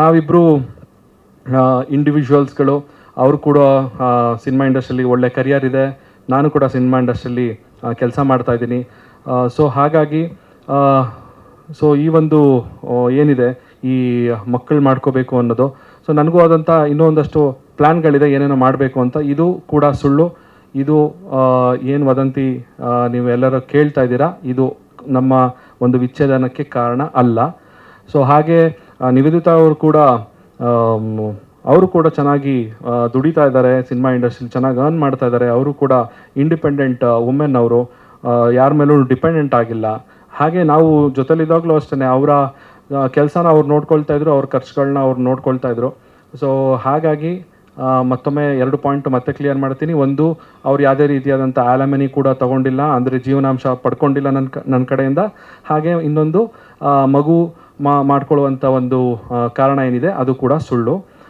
ನಾವಿಬ್ಬರು ಇಂಡಿವಿಜುವಲ್ಸ್ಗಳು ಅವರು ಕೂಡ ಸಿನಿಮಾ ಇಂಡಸ್ಟ್ರಿಯಲ್ಲಿ ಒಳ್ಳೆ ಕರಿಯರ್ ಇದೆ. ನಾನು ಕೂಡ ಸಿನಿಮಾ ಇಂಡಸ್ಟ್ರಿಯಲ್ಲಿ ಕೆಲಸ ಮಾಡ್ತಾ ಇದ್ದೀನಿ. ಸೊ ಹಾಗಾಗಿ ಸೊ ಈ ಒಂದು ಏನಿದೆ, ಈ ಮಕ್ಕಳು ಮಾಡ್ಕೋಬೇಕು ಅನ್ನೋದು. ಸೊ ನನಗೂ ಆದಂಥ ಇನ್ನೂ ಒಂದಷ್ಟು ಪ್ಲ್ಯಾನ್ಗಳಿದೆ ಏನೇನೋ ಮಾಡಬೇಕು ಅಂತ. ಇದು ಕೂಡ ಸುಳ್ಳು. ಇದು ಏನು ವದಂತಿ ನೀವೆಲ್ಲರೂ ಕೇಳ್ತಾ ಇದ್ದೀರಾ, ಇದು ನಮ್ಮ ಒಂದು ವಿಚ್ಛೇದನಕ್ಕೆ ಕಾರಣ ಅಲ್ಲ. ಸೊ ಹಾಗೆ ನಿವೇದಿತಾ ಅವರು ಕೂಡ ಅವರು ಕೂಡ ಚೆನ್ನಾಗಿ ದುಡಿತಾ ಇದ್ದಾರೆ ಸಿನಿಮಾ ಇಂಡಸ್ಟ್ರಿಲಿ, ಚೆನ್ನಾಗಿ ಅರ್ನ್ ಮಾಡ್ತಾ ಇದ್ದಾರೆ. ಅವರು ಕೂಡ ಇಂಡಿಪೆಂಡೆಂಟ್ ವುಮೆನ್ ಅವರು. ಯಾರ ಮೇಲೂ ಡಿಪೆಂಡೆಂಟ್ ಆಗಿಲ್ಲ. ಹಾಗೆ ನಾವು ಜೊತೆಲಿದ್ದಾಗಲೂ ಅಷ್ಟೇ ಅವರ ಕೆಲಸನ ಅವ್ರು ನೋಡ್ಕೊಳ್ತಾ ಇದ್ರು, ಅವ್ರ ಖರ್ಚುಗಳನ್ನ ಅವ್ರು ನೋಡ್ಕೊಳ್ತಾ ಇದ್ರು. ಸೊ ಹಾಗಾಗಿ ಮತ್ತೊಮ್ಮೆ ಎರಡು ಪಾಯಿಂಟ್ ಮತ್ತೆ ಕ್ಲಿಯರ್ ಮಾಡ್ತೀನಿ. ಒಂದು, ಅವ್ರು ಯಾವುದೇ ರೀತಿಯಾದಂಥ ಆಲಮನಿ ಕೂಡ ತಗೊಂಡಿಲ್ಲ, ಅಂದರೆ ಜೀವನಾಂಶ ಪಡ್ಕೊಂಡಿಲ್ಲ ನನ್ನ ನನ್ನ ಕಡೆಯಿಂದ. ಹಾಗೆ ಇನ್ನೊಂದು ಮಗು ಮಾ ಮಾಡ್ಕೊಳ್ಳುವಂಥ ಒಂದು ಕಾರಣ ಏನಿದೆ? ಅದು ಕೂಡ ಸುಳ್ಳು.